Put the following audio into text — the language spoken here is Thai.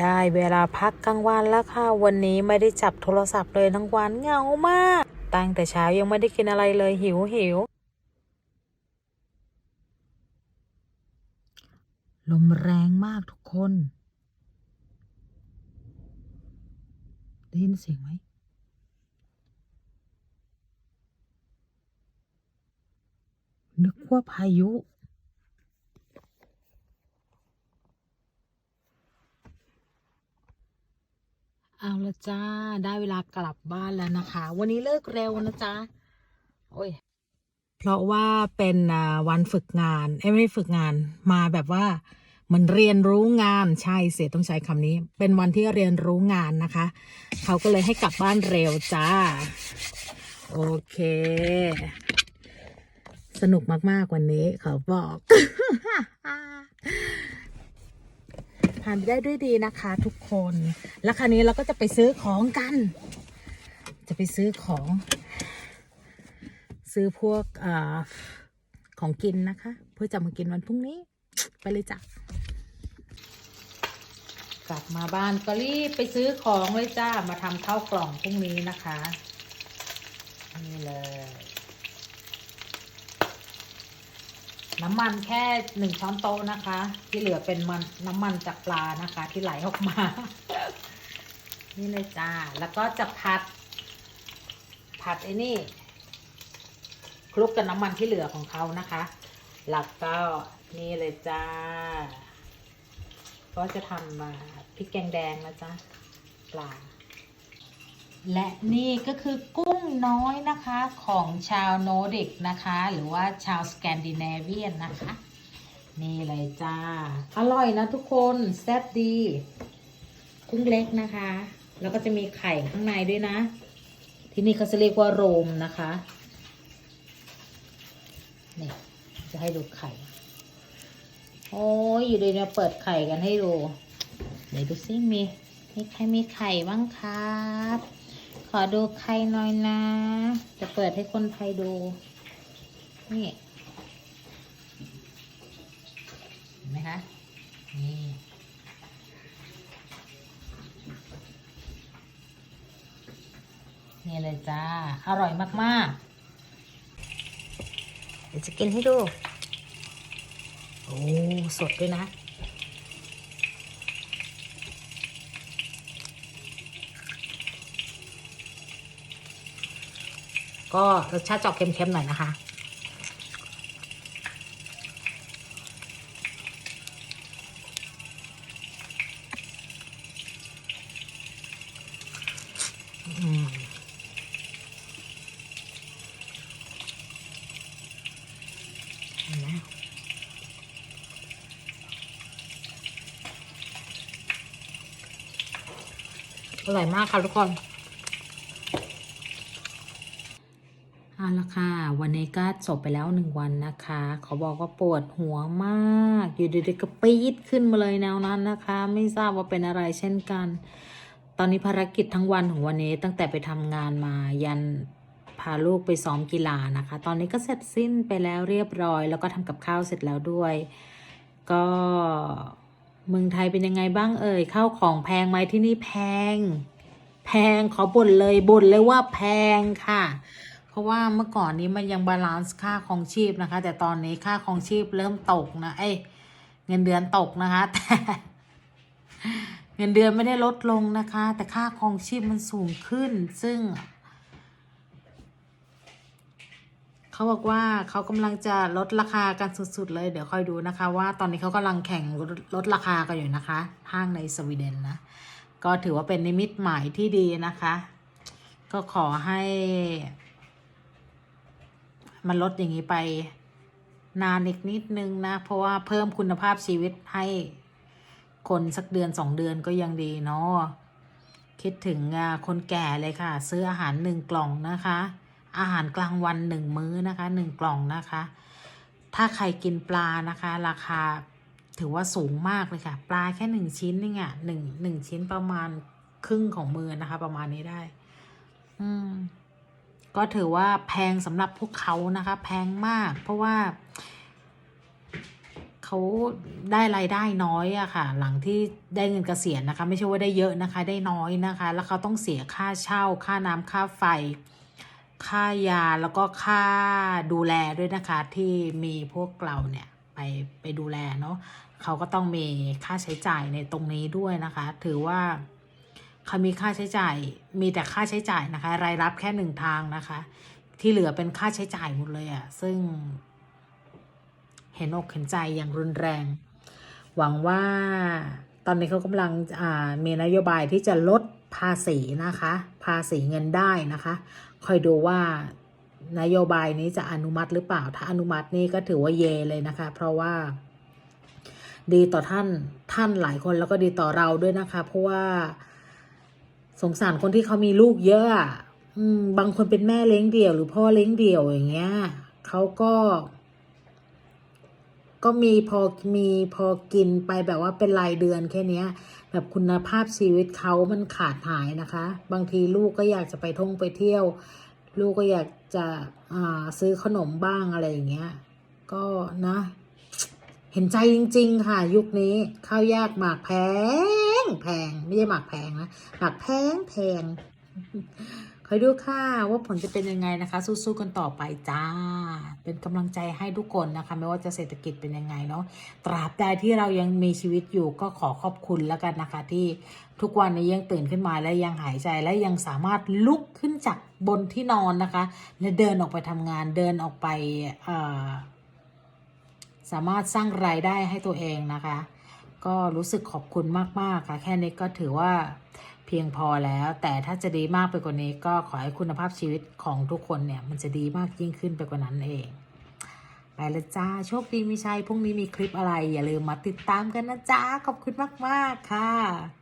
ได้เวลาพักกลางวันแล้วค่ะ วันนี้ไม่ได้จับโทรศัพท์เลยทั้งวันเหงามาก ตั้งแต่เช้ายังไม่ได้กินอะไรเลยหิวหิวลมแรงมากทุกคน ได้ยินเสียงไหมนึกว่าพายุ เอาละจ้า ได้เวลากลับบ้านแล้วนะคะ วันนี้เลิกเร็วนะจ๊ะ โอ้ย เพราะว่าเป็นวันฝึกงาน เอ้ไม่ได้ฝึกงานมาแบบว่าเหมันเรียนรู้งานใช่เสียต้องใช้คำนี้ เป็นวันที่เรียนรู้งานนะคะ เขาก็เลยให้กลับบ้านเร็วจ้า โอเค สนุกมากๆวันนี้เขาบอก ผ่านไปได้ด้วยดีนะคะ ทุกคน แล้วคราวนี้เราก็จะไปซื้อของกัน จะไปซื้อของ ซื้อพวกอของกินนะคะ เพื่อจะมากินวันพรุ่งนี้ ไปเลยจ้ะกลับมาบ้านก็รีบไปซื้อของเลยจ้า มาทำข้าวกล่องพรุ่งนี้นะคะ นี่เลย น้ำมันแค่หนึ่งช้อนโต๊ะนะคะ ที่เหลือเป็นมันน้ำมันจากปลานะคะ ที่ไหลออกมา นี่เลยจ้า แล้วก็จะผัด ผัดไอ้นี่คลุกกับน้ำมันที่เหลือของเขานะคะ แล้วก็นี่เลยจ้า ก็จะทำมาพริกแกงแดงนะจ๊ะปลา และนี่ก็คือกุ้งน้อยนะคะของชาวโนดิกนะคะ หรือว่าชาวสแกนดิเนเวียนนะคะ นี่เลยจ้า อร่อยนะทุกคนแซ่บดี กุ้งเล็กนะคะ แล้วก็จะมีไข่ข้างในด้วยนะ ที่นี่เขาจะเรียกว่าโรมนะคะนี่จะให้ดูไข่ โอ้ยอยู่ดีเนี่ยเปิดไข่กันให้ดูเดี๋ยวดูซิมีมีใครมีไข่บ้างครับ ขอดูไข่หน่อยนะ จะเปิดให้คนไทยดู นี่เห็นไหมคะ นี่ นี่เลยจ้า อร่อยมาก ๆ เดี๋ยวจะกินให้ดู โอ้ สดด้วยนะ ก็รสชาติจอกเค็มๆหน่อยนะคะ อร่อยมากค่ะทุกคน เอาละค่ะ วันนี้ก็จบไปแล้วหนึ่งวันนะคะ เขาบอกว่าปวดหัวมาก อยู่ดีๆก็ปี๊ดขึ้นมาเลยแนวนั้นนะคะ ไม่ทราบว่าเป็นอะไรเช่นกัน ตอนนี้ภารกิจทั้งวันของวันนี้ตั้งแต่ไปทำงานมายันพาลูกไปซ้อมกีฬานะคะ ตอนนี้ก็เสร็จสิ้นไปแล้วเรียบร้อย แล้วก็ทำกับข้าวเสร็จแล้วด้วย ก็เมืองไทยเป็นยังไงบ้างเอ่ยข้าวของแพงไหมที่นี่แพง แพงขอบ่นเลยบ่นเลยว่าแพงค่ะ ราะว่าเมื่อก่อนนี้มันยังบาลานซ์ค่าของชีพนะคะ แต่ตอนนี้ค่าของชีพเริ่มตกนะเอ้ยเงินเดือนตกนะคะแต่เงินเดือนไม่ได้ลดลงนะคะ แต่ค่าครองชีพมันสูงขึ้น ซึ่ง เขาบอกว่าเขากำลังจะลดราคากันสุด ๆ เลย เดี๋ยวคอยดูนะคะ ว่าตอนนี้เขากำลังแข่งลดราคากันอยู่นะคะ ห้างในสวีเดนนะ ก็ถือว่าเป็นนิมิตหมายที่ดีนะคะ ก็ขอให้ มันลดอย่างนี้ไป นานอีกนิดนึงนะ เพราะว่าเพิ่มคุณภาพชีวิตให้คนสักเดือนสองเดือนก็ยังดีเนาะคิดถึงคนแก่เลยค่ะ ซื้ออาหารหนึ่งกล่องนะคะ อาหารกลางวันหนึ่งมื้อนะคะหนึ่งกล่องนะคะ ถ้าใครกินปลานะคะ ราคาถือว่าสูงมากเลยค่ะ ปลาแค่หนึ่งชิ้นนี่ไงหนึ่งหนึ่งชิ้นประมาณครึ่งของมือนะคะ ประมาณนี้ได้ ก็ถือว่าแพงสำหรับพวกเขานะคะ แพงมาก เพราะว่าเขาได้รายได้น้อยอะค่ะ หลังที่ได้เงินเกษียณนะคะ ไม่ใช่ว่าได้เยอะนะคะ ได้น้อยนะคะ แล้วเขาต้องเสียค่าเช่า ค่าน้ำค่าไฟ ค่ายาแล้วก็ค่าดูแลด้วยนะคะ ที่มีพวกเราเนี่ยไปไปดูแลเนาะเขาก็ต้องมีค่าใช้จ่ายในตรงนี้ด้วยนะคะ ถือว่า เขามีค่าใช้จ่าย มีแต่ค่าใช้จ่ายนะคะ รายรับแค่หนึ่งทางนะคะ ที่เหลือเป็นค่าใช้จ่ายหมดเลยอะซึ่ง เห็นอกเห็นใจอย่างรุนแรง หวังว่าตอนนี้เขากำลังมีนโยบายที่จะลดภาษีนะคะ ภาษีเงินได้นะคะ คอยดูว่านโยบายนี้จะอนุมัติหรือเปล่า ถ้าอนุมัตินี่ก็ถือว่าเยเลยนะคะ เพราะว่า ดีต่อท่านท่านหลายคนแล้วก็ดีต่อเราด้วยนะคะ เพราะว่า สงสารคนที่เขามีลูกเยอะอะอืมบางคนเป็นแม่เลี้ยงเดี่ยว หรือพ่อเลี้ยงเดี่ยวอย่างเงี้ยเขาก็ ก็มีพอมีพอกินไปแบบว่าเป็นรายเดือนแค่เนี้ยแบบคุณภาพชีวิตเขามันขาดหายนะคะ บางทีลูกก็อยากจะไปท่องไปเที่ยว ลูกก็อยากจะอ่าซื้อขนมบ้างอะไรอย่างเงี้ย ก็นะ เห็นใจจริง ๆ ค่ะ ยุคนี้ข้าวยากหมากแพง แพง ไม่ใช่หมากแพงนะหมากแพงแพงคอยดูค่ะว่าผลจะเป็นยังไงนะคะ สู้ๆกันต่อไปจ้า เป็นกำลังใจให้ทุกคนนะคะ ไม่ว่าจะเศรษฐกิจเป็นยังไงเนาะตราบใดที่เรายังมีชีวิตอยู่ก็ขอขอบคุณแล้วกันนะคะ ที่ทุกวันนี้ยังตื่นขึ้นมาและยังหายใจและยังสามารถลุกขึ้นจากบนที่นอนนะคะ และเดินออกไปทำงานเดินออกไปสามารถสร้างรายได้ให้ตัวเองนะคะ ก็รู้สึกขอบคุณมาก ๆ ค่ะ แค่นี้ก็ถือว่าเพียงพอแล้ว แต่ถ้าจะดีมากไปกว่านี้ก็ขอให้คุณภาพชีวิตของทุกคนเนี่ย มันจะดีมากยิ่งขึ้นไปกว่านั้นเอง ไปละจ้า โชคดีมีชัยพรุ่งนี้มีคลิปอะไร อย่าลืมมาติดตามกันนะจ้า ขอบคุณมาก ๆ ค่ะ